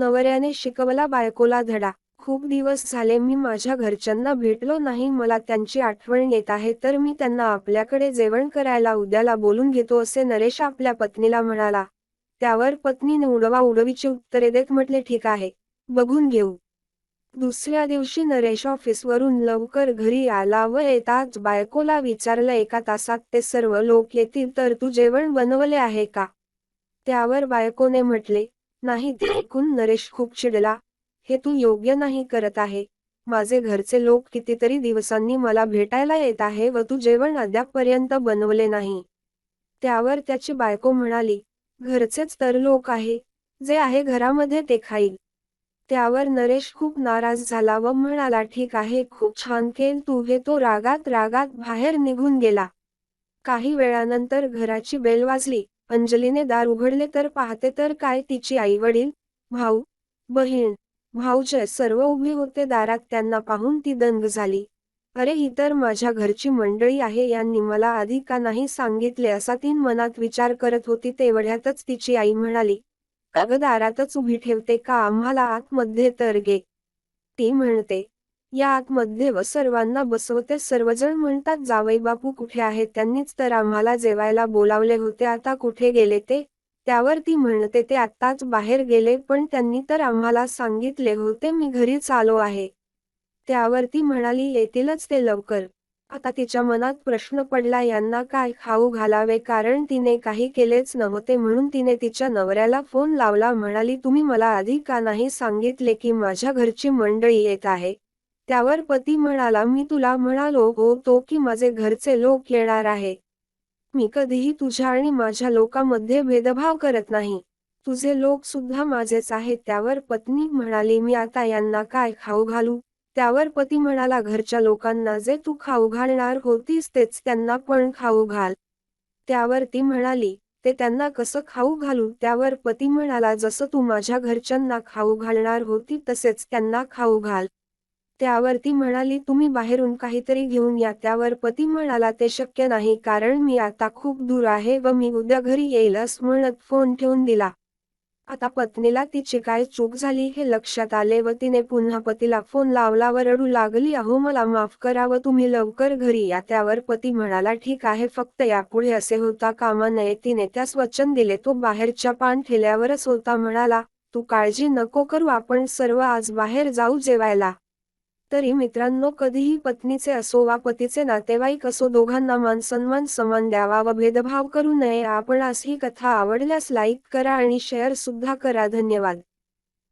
नवऱ्याने शिकवला बायकोला धडा. खूप दिवस झाले मी माझ्या घरच्यांना भेटलो नाही. मला त्यांची आठवण येत आहे तर मी त्यांना आपल्याकडे जेवण करायला उद्याला बोलून घेतो असे नरेश आपल्या पत्नीला म्हणाला. त्यावर पत्नीने उडवा उडवीची उत्तरे देत म्हटले ठीक आहे बघून घेऊ. दुसऱ्या दिवशी नरेश ऑफिसवरून लवकर घरी आला व येताच बायकोला विचारलं एका तासात ते सर्व लोक येतील तर तू जेवण बनवले आहे का? त्यावर बायकोने म्हटले नाही ते ऐकून नरेश खूप चिडला. हे तू योग्य नाही करत आहे. माझे घरचे लोक कितीतरी दिवसांनी मला भेटायला येत आहे व तू जेवण अद्यापपर्यंत बनवले नाही. त्यावर त्याची बायको म्हणाली घरचेच तर लोक आहे. जे आहे घरामध्ये ते खाईल त्यावर नरेश खूप नाराज झाला व म्हणाला ठीक आहे खूप छान केल तू. हे तो रागात रागात बाहेर निघून गेला. काही वेळानंतर घराची बेल वाजली. अंजलीने दार उघडले तर पाहते तर काय तिची आई वडील भाऊ बहीण भाऊचे सर्व उभे होते दारात त्यांना पाहून ती दंग झाली. अरे ही तर माझ्या घरची मंडळी आहे यांनी मला आधी का नाही सांगितले असा तीन मनात विचार करत होती तेवढ्यातच तिची आई म्हणाली अगं दारातच उभी ठेवते का आम्हाला आतमध्ये तर गे ती म्हणते या आतमध्ये व सर्वांना बसवते. सर्वजण म्हणतात जावई बापू कुठे आहेत? त्यांनीच तर आम्हाला जेवायला बोलावले होते. आता कुठे गेले ते? त्यावर ती म्हणते ते आत्ताच बाहेर गेले पण त्यांनी तर आम्हाला सांगितले होते मी घरीच आलो आहे. त्यावर ती म्हणाली येतीलच ते लवकर. आता तिच्या मनात प्रश्न पडला यांना काय खाऊ घालावे? कारण तिने काही केलेच नव्हते म्हणून तिने तिच्या नवऱ्याला फोन लावला. म्हणाली तुम्ही मला आधी का नाही सांगितले की माझ्या घरची मंडळी येत आहे? त्यावर पती म्हणाला मी तुला म्हणालो होतो की माझे घरचे लोक येणार आहे. मी कधीही तुझ्या आणि माझ्या लोकांमध्ये भेदभाव करत नाही. तुझे लोक सुद्धा माझेच आहेत. त्यावर पत्नी म्हणाली मी आता यांना काय खाऊ घालू? त्यावर पती म्हणाला घरच्या लोकांना जे तू खाऊ घालणार होतीस तेच त्यांना पण खाऊ घाल. त्यावर ती म्हणाली ते त्यांना कसं खाऊ घालू? त्यावर पती म्हणाला जसं तू माझ्या घरच्यांना खाऊ घालणार होती तसेच त्यांना खाऊ घाल. त्यावर ती म्हणाली तुम्ही बाहेरून काहीतरी घेऊन या त्यावर पती म्हणाला ते शक्य नाही कारण मी आता खूप दूर आहे व मी उद्या घरी येईल म्हणत फोन ठेवून दिला. आता पत्नीला तिची काय चूक झाली हे लक्षात आले व तिने पुन्हा पतीला फोन लावला व रडू लागली अहो मला माफ करा व तुम्ही लवकर घरी या त्यावर पती म्हणाला ठीक आहे फक्त यापुढे असे होता कामा नये तिने त्यास वचन दिले तो बाहेरच्या पान ठेल्यावरच होता म्हणाला तू काळजी नको करू आपण सर्व आज बाहेर जाऊ जेवायला. तरी मित्रांनो कधीही पत्नीचे असो वा पतीचे नातेवाईक असो दोघांना मान सन्मान समान द्यावा व भेदभाव करू नये. आपण ही कथा आवडल्यास लाईक करा आणि शेअर सुद्धा करा. धन्यवाद.